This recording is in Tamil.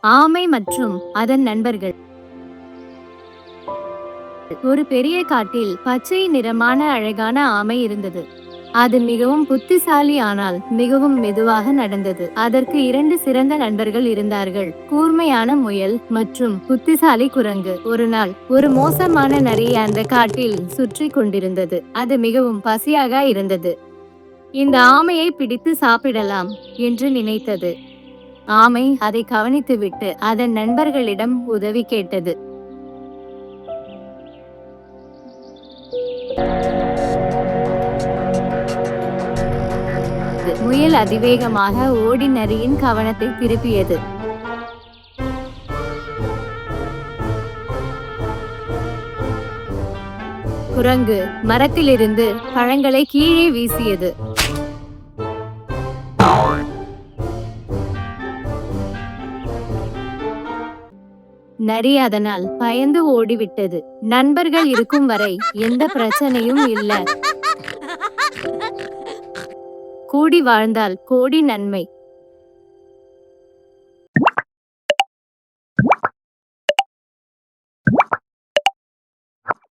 ஆமை மற்றும் அதன் நண்பர்கள். ஒரு பெரிய காட்டில் பச்சை நிறமான அழகான ஆமை இருந்தது. அது மிகவும் புத்திசாலி ஆனால் மிகவும் மெதுவாக நடந்தது. அதற்கு இரண்டு சிறந்த நண்பர்கள் இருந்தார்கள். கூர்மையான முயல் மற்றும் புத்திசாலி குரங்கு. ஒரு நாள் ஒரு மோசமான நரி அந்த காட்டில் சுற்றி கொண்டிருந்தது. அது மிகவும் பசியாக இருந்தது. இந்த ஆமையை பிடித்து சாப்பிடலாம் என்று நினைத்தது. ஆமை அதை கவனித்துவிட்டு அதன் நண்பர்களிடம் உதவி கேட்டது. முயல் அதிவேகமாக ஓடி நரியின் கவனத்தை திருப்பியது. குரங்கு மரத்திலிருந்து பழங்களை கீழே வீசியது. நரி அதனால் பயந்து ஓடிவிட்டது. நண்பர்கள் இருக்கும் வரை எந்த பிரச்சனையும் இல்ல. கூடி வாழ்ந்தால் கோடி நன்மை.